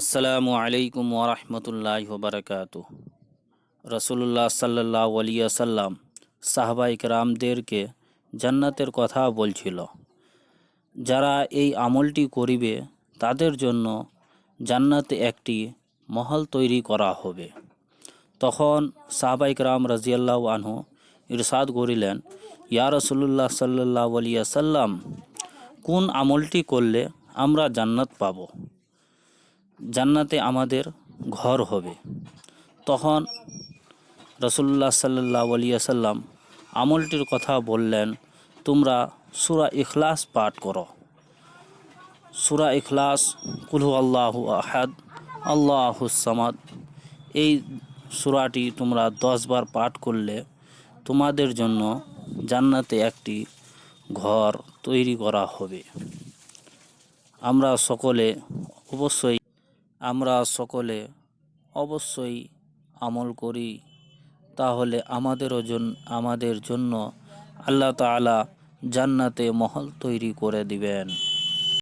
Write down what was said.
আসসালামু আলাইকুম ওরহমতুল্লাহ বারকাত রসুল্লাহ সাল্লাহ আলিয়া সাল্লাম সাহবাই রামদেরকে জান্নাতের কথা বলছিল, যারা এই আমলটি করিবে তাদের জন্য জান্নাতে একটি মহল তৈরি করা হবে। তখন সাহবাইক রাম রাজিয়াল্লাহ আনহু ইরশাদ করিলেন, ইয়া রসুল্লাহ সাল্লাহ আলিয়া সাল্লাম কোন আমলটি করলে আমরা জান্নাত পাব? জান্নাতে আমাদের ঘর হবে। তখন রসুল্লাহ সাল্লাহ আলিয়া সাল্লাম আমলটির কথা বললেন, তোমরা সুরা ইখলাস পাঠ করো। সুরা ইখলাস কুলহু আল্লাহু আহাদ আল্লাহুসামাদ এই সুরাটি তোমরা দশবার পাঠ করলে তোমাদের জন্য জান্নাতে একটি ঘর তৈরি করা হবে। আমরা সকলে অবশ্যই আমরা সকলে অবশ্যই আমল করি। তাহলে আমাদেরও জন্য আমাদের জন্য আল্লাহ তালা জান্নাতে মহল তৈরি করে দিবেন।